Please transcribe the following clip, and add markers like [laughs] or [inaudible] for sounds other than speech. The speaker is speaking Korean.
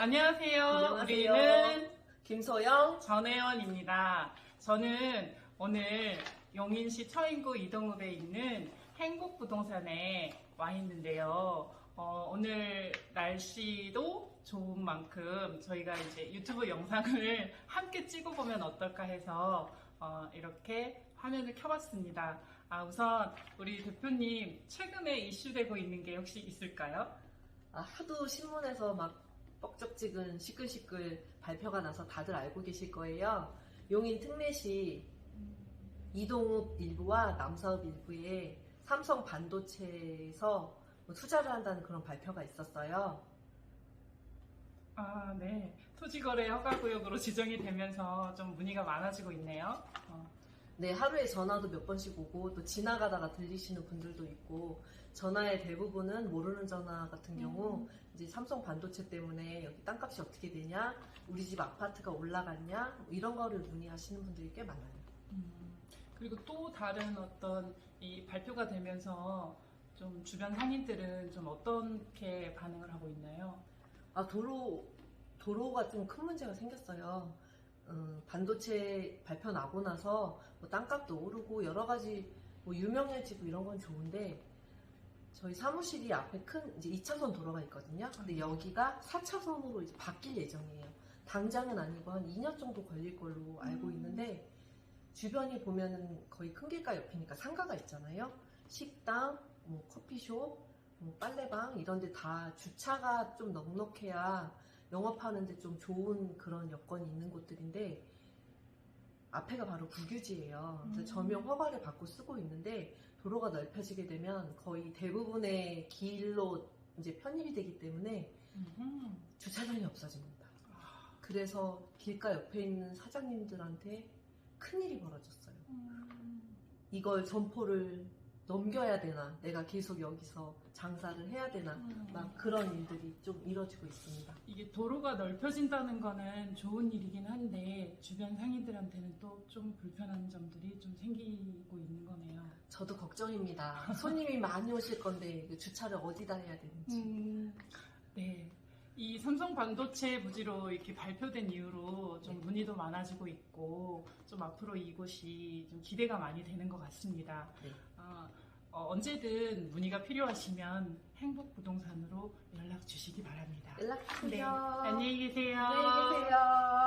안녕하세요. 안녕하세요. 우리는 김소영. 전혜원입니다. 저는 오늘 용인시 처인구 이동읍에 있는 행복부동산에 와 있는데요. 어, 오늘 날씨도 좋은 만큼 저희가 이제 유튜브 영상을 [laughs] 함께 찍어보면 어떨까 해서 어, 이렇게 화면을 켜봤습니다. 아, 우선 우리 대표님 최근에 이슈되고 있는 게 혹시 있을까요? 아, 하도 신문에서 막 뻑적지근 시끌시끌 발표가 나서 다들 알고 계실 거예요. 용인 특례시 이동읍 일부와 남사읍 일부에 삼성 반도체에서 뭐 투자를 한다는 그런 발표가 있었어요. 아, 네. 토지거래 허가구역으로 지정이 되면서 좀 문의가 많아지고 있네요. 어, 네, 하루에 전화도 몇 번씩 오고 또 지나가다가 들리시는 분들도 있고 전화의 대부분은 모르는 전화 같은 경우 이제 삼성 반도체 때문에 여기 땅값이 어떻게 되냐, 우리 집 아파트가 올라갔냐 뭐 이런 거를 문의하시는 분들이 꽤 많아요. 음, 그리고 또 다른 어떤 이 발표가 되면서 좀 주변 상인들은 좀 어떻게 반응을 하고 있나요? 아 도로 도로가 좀 큰 문제가 생겼어요. 음, 반도체 발표 나고 나서 뭐 땅값도 오르고 여러 가지 뭐 유명해지고 이런 건 좋은데 저희 사무실이 앞에 큰 이제 2차선 도로가 있거든요. 근데 여기가 4차선으로 이제 바뀔 예정이에요. 당장은 아니고 한 2년 정도 걸릴 걸로 알고 음. 있는데 주변이 보면은 거의 큰 길가 옆이니까 상가가 있잖아요. 식당, 뭐 커피숍, 뭐 빨래방 이런 데 다 주차가 좀 넉넉해야 영업하는데 좀 좋은 그런 여건이 있는 곳들인데 앞에가 바로 국유지예요. 음. 점용 허가를 받고 쓰고 있는데 도로가 넓혀지게 되면 거의 대부분의 길로 이제 편입이 되기 때문에 음흠. 주차장이 없어집니다. 아, 그래서 길가 옆에 있는 사장님들한테 큰일이 벌어졌어요. 음, 이걸 점포를 넘겨야 되나? 내가 계속 여기서 장사를 해야 되나? 음. 막 그런 일들이 좀 이뤄지고 있습니다. 이게 도로가 넓혀진다는 거는 좋은 일이긴 한데 주변 상인들한테는 또 좀 불편한 점들이 좀 생기고 있는 거네요. 저도 걱정입니다. 손님이 많이 오실 건데 그 주차를 어디다 해야 되는지. 음, 삼성 반도체 부지로 이렇게 발표된 이후로 좀 네. 문의도 많아지고 있고 좀 앞으로 이곳이 좀 기대가 많이 되는 것 같습니다. 네. 아, 어, 언제든 문의가 필요하시면 행복 부동산으로 연락 주시기 바랍니다. 연락 네. 주세요. 안녕히 계세요. 안녕히 계세요.